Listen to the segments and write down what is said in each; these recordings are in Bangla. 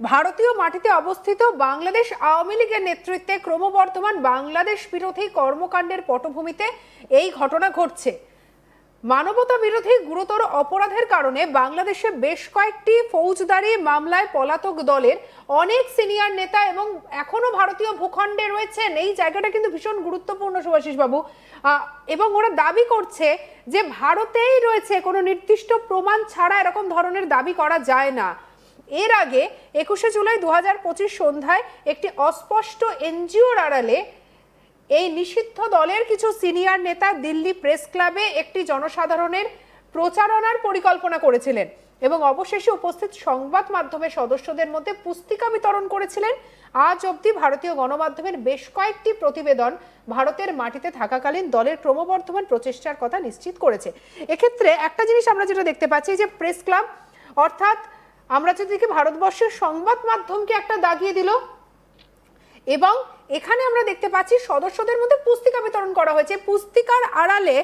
ভারতীয় মাটিতে অবস্থিত বাংলাদেশ আওয়ামী লীগের নেতৃত্বে ক্রমবর্ধমান বাংলাদেশ বিরোধী কর্মকাণ্ডের পটভূমিতে এই ঘটনা ঘটছে। মানবতা বিরোধী গুরুতর অপরাধের কারণে বাংলাদেশে বেশ কয়েকটি ফৌজদারি মামলায় পলাতক দলের অনেক সিনিয়র নেতা এবং এখনও ভারতীয় ভূখণ্ডে রয়েছেন। এই জায়গাটা কিন্তু ভীষণ গুরুত্বপূর্ণ সুভাষিস বাবু। এবং ওরা দাবি করছে যে ভারতেই রয়েছে কোনো নির্দিষ্ট প্রমাণ ছাড়া এরকম ধরনের দাবি করা যায় না। এর আগে একুশে জুলাই দু হাজার পঁচিশ সন্ধ্যায় একটি অস্পষ্ট এনজিওর আড়ালে এই নিষিদ্ধ দলের কিছু সিনিয়র নেতা দিল্লি প্রেস ক্লাবে একটি জনসাধারণের প্রচারণার পরিকল্পনা করেছিলেন এবং অবশেষে উপস্থিত সংবাদ মাধ্যমের সদস্যদের মধ্যে পুস্তিকা বিতরণ করেছিলেন। আজ অবধি ভারতীয় গণমাধ্যমের বেশ কয়েকটি প্রতিবেদন ভারতের মাটিতে থাকাকালীন দলের ক্রমবর্ধমান প্রচেষ্টার কথা নিশ্চিত করেছে। এক্ষেত্রে একটা জিনিস আমরা যেটা দেখতে পাচ্ছি যে প্রেস ক্লাব অর্থাৎ আমরা যদি ভারতবর্ষের সংবাদ মাধ্যমকে একটা দাগিয়ে দিল। এবং এখানে আমরা দেখতে পাচ্ছি সদস্যদের মধ্যে পুস্তিকা বিতরণ করা হয়েছে। পুস্তিকার আড়ালে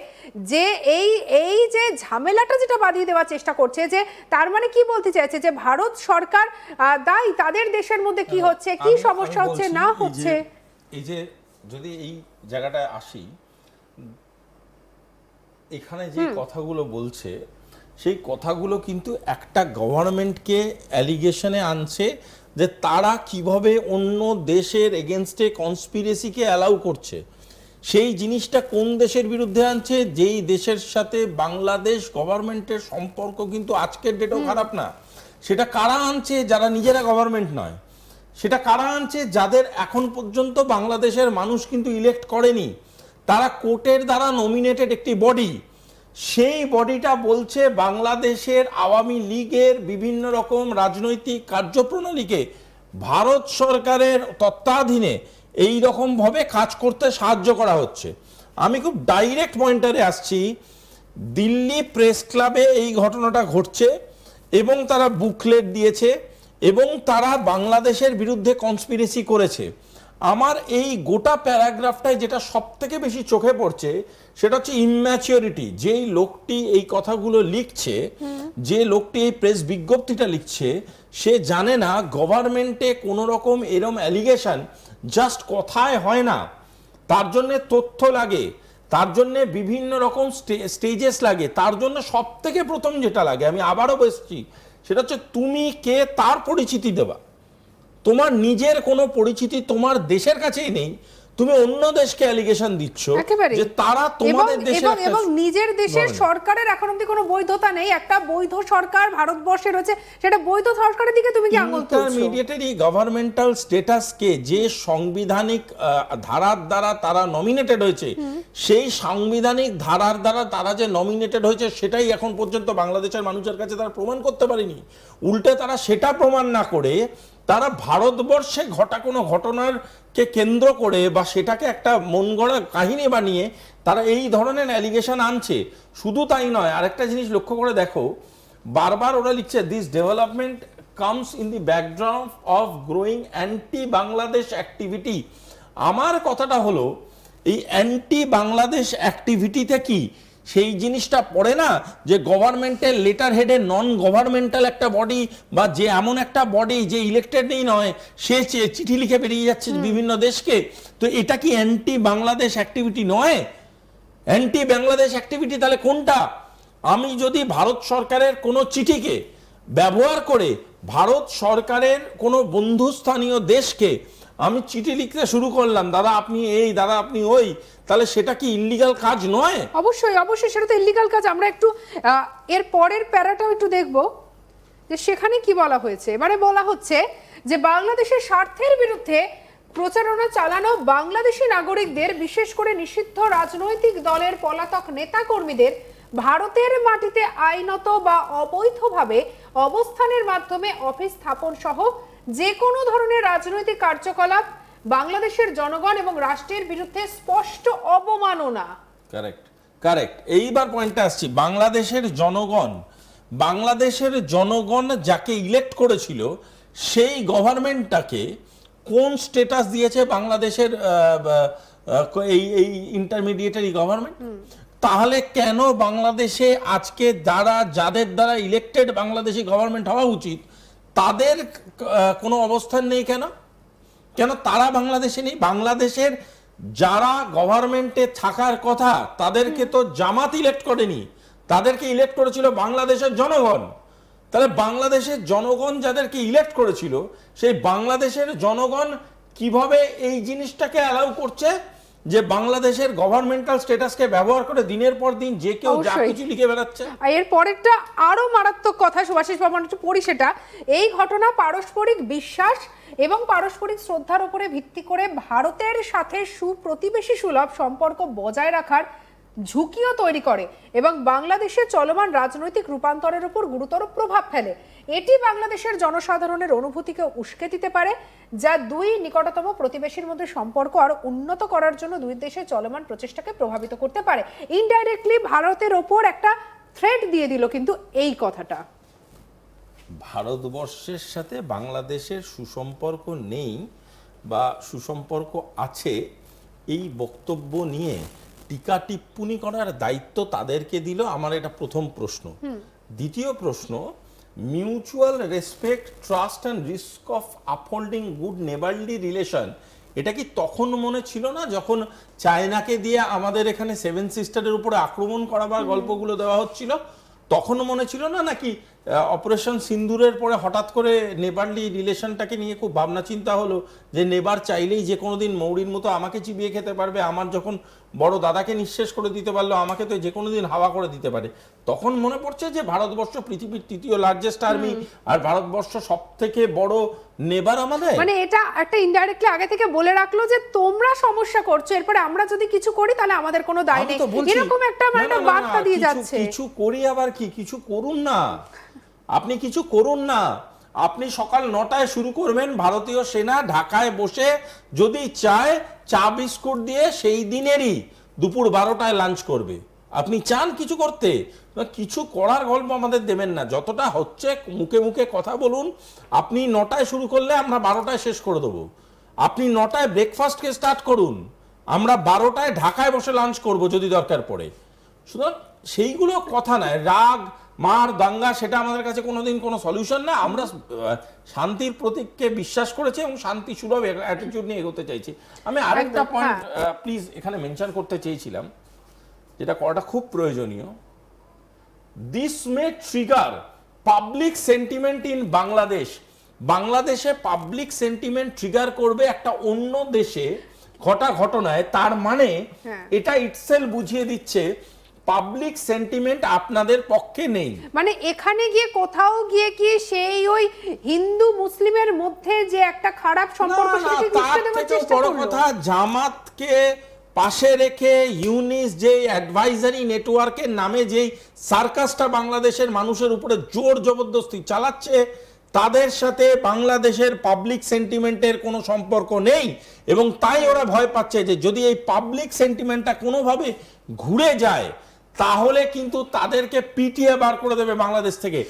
যে এই এই যে ঝামেলাটা যেটা বাঁধিয়ে দেওয়ার চেষ্টা করছে যে তার মানে কি বলতে চাইছে যে ভারত সরকার দায়ী তাদের দেশের মধ্যে কি হচ্ছে কি সমস্যা হচ্ছে না হচ্ছে? এই যে যদি এই জায়গাটায় আসি এখানে যে কথাগুলো বলছে সেই কথাগুলো কিন্তু একটা গভর্নমেন্টকে অ্যালিগেশনে আনছে যে তারা কীভাবে অন্য দেশের এগেনস্টে কনস্পিরেসিকে অ্যালাউ করছে। সেই জিনিসটা কোন দেশের বিরুদ্ধে আনছে? যেই দেশের সাথে বাংলাদেশ গভর্নমেন্টের সম্পর্ক কিন্তু আজকের ডেটেও খারাপ না। সেটা কারা আনছে? যারা নিজেরা গভর্নমেন্ট নয়। সেটা কারা আনছে? যাদের এখন পর্যন্ত বাংলাদেশের মানুষ কিন্তু ইলেক্ট করেনি। তারা কোর্টের দ্বারা নমিনেটেড একটি বডি সেই বডিটা বলছে বাংলাদেশের আওয়ামী লীগের বিভিন্ন রকম রাজনৈতিক কার্যপ্রণালীকে ভারত সরকারের তত্ত্বাধীনে এই রকমভাবে কাজ করতে সাহায্য করা হচ্ছে। আমি খুব ডাইরেক্ট পয়েন্টারে আসছি, দিল্লি প্রেস ক্লাবে এই ঘটনাটা ঘটছে এবং তারা বুকলেট দিয়েছে এবং তারা বাংলাদেশের বিরুদ্ধে কনস্পিরেসি করেছে। আমার এই গোটা প্যারাগ্রাফটায় যেটা সব থেকে বেশি চোখে পড়ছে সেটা হচ্ছে ইম্যাচিওরিটি যেই লোকটি এই কথাগুলো লিখছে, যে লোকটি এই প্রেস বিজ্ঞপ্তিটা লিখছে, সে জানে না গভর্নমেন্টে কোনো রকম এরম অ্যালিগেশন জাস্ট কথায় হয় না। তার জন্য তথ্য লাগে, তার জন্য বিভিন্ন রকম স্টেজেস লাগে, তার জন্য সব থেকে প্রথম যেটা লাগে, আমি আবারও বসছি সেটা হচ্ছে তুমি কে তার পরিচিতি দেবা। তোমার নিজের কোনো পরিচিতি তোমার দেশের কাছেই নেই তুমি অন্য দেশকে অ্যালিগেশন দিচ্ছ যে তারা তোমাদের দেশের এবং এবং নিজের দেশের সরকারের এখন অবধি কোনো বৈধতা নেই। একটা বৈধ সরকার ভারতবর্ষে রয়েছে সেটা বৈধ সরকারের দিকে তুমি কি আঙুল তুলছো? ইন্টারমিডিয়েটারি গভর্নমেন্টাল স্ট্যাটাসকে যে সাংবিধানিক ধারার দ্বারা তারা নমিনেটেড হয়েছে সেই সাংবিধানিক ধারার দ্বারা তারা যে নমিনেটেড হয়েছে সেটাই এখন পর্যন্ত বাংলাদেশের মানুষের কাছে তারা প্রমাণ করতে পারেনি। উল্টে তারা সেটা প্রমাণ না করে তারা ভারতবর্ষে ঘটা কোনো ঘটনার কে কেন্দ্র করে বা সেটাকে একটা মন গড়া কাহিনী বানিয়ে তারা এই ধরনের অ্যালিগেশন আনছে। শুধু তাই নয়, আরেকটা জিনিস লক্ষ্য করে দেখো, বারবার ওরা লিখছে this development comes in the background of growing anti Bangladesh activity আমার কথাটা হলো, এই অ্যান্টি বাংলাদেশ অ্যাক্টিভিটিতে কি? সেই জিনিসটা পড়ে না যে গভর্নমেন্টের লেটার হেডে নন গভর্নমেন্টাল একটা বডি বা যে এমন একটা বডি যে ইলেক্টেডই নয় সে চিঠি লিখে বেরিয়ে যাচ্ছে বিভিন্ন দেশকে। তো এটা কি অ্যান্টি বাংলাদেশ অ্যাক্টিভিটি নয়? অ্যান্টি বাংলাদেশ অ্যাক্টিভিটি তাহলে কোনটা? আমি যদি ভারত সরকারের কোনো চিঠিকে ব্যবহার করে ভারত সরকারের কোনো বন্ধুস্থানীয় দেশকে আমি চিঠি লিখতে শুরু করলাম, দাদা, আপনি এই, দাদা, আপনি ওই, তাহলে সেটা কি ইল্লিগাল কাজ নয়? অবশ্যই অবশ্যই, সেটা তো ইলিগাল কাজ। আমরা একটু এর পরের প্যারাটাও একটু দেখব যে সেখানে কি বলা হয়েছে। এবারে বলা হচ্ছে যে বাংলাদেশের স্বার্থের বিরুদ্ধে প্রচারণা চালানো বাংলাদেশি নাগরিকদের, বিশেষ করে নিষিদ্ধ রাজনৈতিক দলের পলাতক নেতাকর্মীদের ভারতের মাটিতে আইনত বা অবৈধভাবে অবস্থানের মাধ্যমে অফিস স্থাপন সহ যে কোনো ধরনের রাজনৈতিক কার্যকলাপ বাংলাদেশের জনগণ এবং রাষ্ট্রের বিরুদ্ধে স্পষ্ট অবমাননা। কারেক্ট কারেক্ট এইবার পয়েন্টটা আসছি। বাংলাদেশের জনগণ বাংলাদেশের জনগণ যাকে ইলেক্ট করেছিল সেই গভর্নমেন্টটাকে কোন স্টেটাস দিয়েছে বাংলাদেশের এই এই ইন্টারমিডিয়েটারি গভর্নমেন্ট তাহলে কেন বাংলাদেশে আজকে যারা, যাদের দ্বারা ইলেক্টেড বাংলাদেশি গভর্নমেন্ট হওয়া উচিত, তাদের কোনো অবস্থান নেই কেন? কেন তারা বাংলাদেশে নেই? বাংলাদেশের যারা গভর্নমেন্টে থাকার কথা, তাদেরকে তো জামাত ইলেক্ট করেনি। তাদেরকে ইলেক্ট করেছিল বাংলাদেশের জনগণ। তাহলে বাংলাদেশের জনগণ যাদেরকে ইলেক্ট করেছিল, সেই বাংলাদেশের জনগণ কীভাবে এই জিনিসটাকে অ্যালাউ করছে? যে বাংলাদেশের গভর্নমেন্টাল স্ট্যাটাসকে ব্যবহার করে দিনের পর দিন যে কেউ যা। কিছু লিখে বেড়াচ্ছে। আর এর পরেরটা আরও মারাত্মক কথা সুভাষিস বাবু একটু পড়ি সেটা। এই ঘটনা পারস্পরিক বিশ্বাস এবং পারস্পরিক শ্রদ্ধার উপরে ভিত্তি করে ভারতের সাথে সুপ্রতিবেশী সুলভ সম্পর্ক বজায় রাখার ঝুঁকিও তৈরি করে এবং বাংলাদেশের চলমান রাজনৈতিক রূপান্তরের উপর গুরুতর প্রভাব ফেলে। এটি বাংলাদেশের জনসাধারণের অনুভূতিকে উস্কে দিতে পারে যা দুই নিকটতম প্রতিবেশীর মধ্যে সম্পর্ক আর উন্নত করার জন্য দুই দেশের চলমান প্রচেষ্টাকে প্রভাবিত করতে পারে। ইনডাইরেক্টলি ভারতের ওপর একটা থ্রেট দিয়ে দিল কিন্তু এই কথাটা। ভারতবর্ষের সাথে বাংলাদেশের সুসম্পর্ক নেই বা সুসম্পর্ক আছে এই বক্তব্য নিয়ে টিকা টিপ্পনি করার দায়িত্ব তাদেরকে দিল। আমার এটা প্রথম প্রশ্ন। দ্বিতীয় প্রশ্ন mutual respect trust and risk of upholding good neighbourly relation এটা কি তখন মনে ছিল না যখন চায়নাকে দিয়ে আমাদের এখানে সেভেন সিস্টারের উপরে আক্রমণ করাবার গল্পগুলো দেওয়া হচ্ছিল? তখন মনে ছিল না নাকি অপারেশন সিন্দুরের পরে হঠাৎ করে নেবারলি রিলেশনটাকে নিয়ে খুব ভাবনা চিন্তা হলো যে নেবার চাইলেই যে কোনো দিন মৌরির মতো আমাকে চিবিয়ে খেতে পারবে আমার যখন বড় দাদাকে নিঃশেষ করে দিতে পারল আমাকে তো যে কোনো দিন হাওয়া করে দিতে পারে। তখন মনে পড়ছে যে ভারতবর্ষ পৃথিবীর তৃতীয় লার্জেস্ট আর্মি আর ভারতবর্ষ সব থেকে বড় নেবার আমাদের। মানে এটা একটা ইনডাইরেক্টলি আগে থেকে বলে রাখল যে তোমরা সমস্যা করছ এরপরে আমরা যদি কিছু করি তাহলে আমাদের কোনো দায় নেই। এরকম একটা মানে বার্তা দিয়ে যাচ্ছে। কিছু করি আবার কি কিছু করুন না। আপনি কিছু করুন না। আপনি সকাল নটায় শুরু করবেন, ভারতীয় সেনা ঢাকায় বসে যদি চায় চা বিস্কুট দিয়ে সেই দিনেরই দুপুর বারোটায় লাঞ্চ করবে। আপনি চান কিছু করতে। কিছু করার গল্প আমাদের দেবেন না। যতটা হচ্ছে, মুখে মুখে কথা বলুন। আপনি নটায় শুরু করলে আমরা বারোটায় শেষ করে দেবো। আপনি নটায় ব্রেকফাস্টকে স্টার্ট করুন। আমরা বারোটায় ঢাকায় বসে লাঞ্চ করব যদি দরকার পড়ে। সুতরাং সেইগুলো কথা নয়। রাগ মার দাঙ্গা সেটা আমাদের কাছে কোনোদিন কোনো সলিউশন না আমরা শান্তির প্রতীককে বিশ্বাস করেছি এবং শান্তি সুলভ অ্যাটিটিউড নিয়ে এগোতে চাইছি আমি আরেকটা পয়েন্ট হ্যাঁ। প্লিজ এখানে মেনশন করতে চেয়েছিলাম যেটা করাটা খুব প্রয়োজনীয় this may trigger public sentiment in Bangladesh বাংলাদেশে পাবলিক সেন্টিমেন্ট ট্রিগার করবে একটা অন্য দেশে ঘটা ঘটনায় তার মানে হ্যাঁ। এটা ইটসেল বুঝিয়ে দিচ্ছে পাবলিক সেন্টিমেন্ট আপনাদের পক্ষে নেই। মানে এখানে গিয়ে কোথাও গিয়ে কি সেই ওই হিন্দু মুসলিমের মধ্যে যে একটা খারাপ সম্পর্ক ঘুষতে দেওয়ার চেষ্টা করল? কথা জামাতকে পাশে রেখে ইউনিস যে অ্যাডভাইজারি নেটওয়ার্কের নামে যেই সার্কাসটা বাংলাদেশের মানুষের উপরে জোর জবরদস্তি চালাচ্ছে তাদের সাথে বাংলাদেশের পাবলিক সেন্টিমেন্টের কোনো সম্পর্ক নেই এবং তাই ওরা ভয় পাচ্ছে যে যদি এই পাবলিক সেন্টিমেন্টটা কোনোভাবে ঘুরে যায় তাহলে কিন্তু তাদেরকে পিটিয়ে বার করে দেবে বাংলাদেশ থেকে।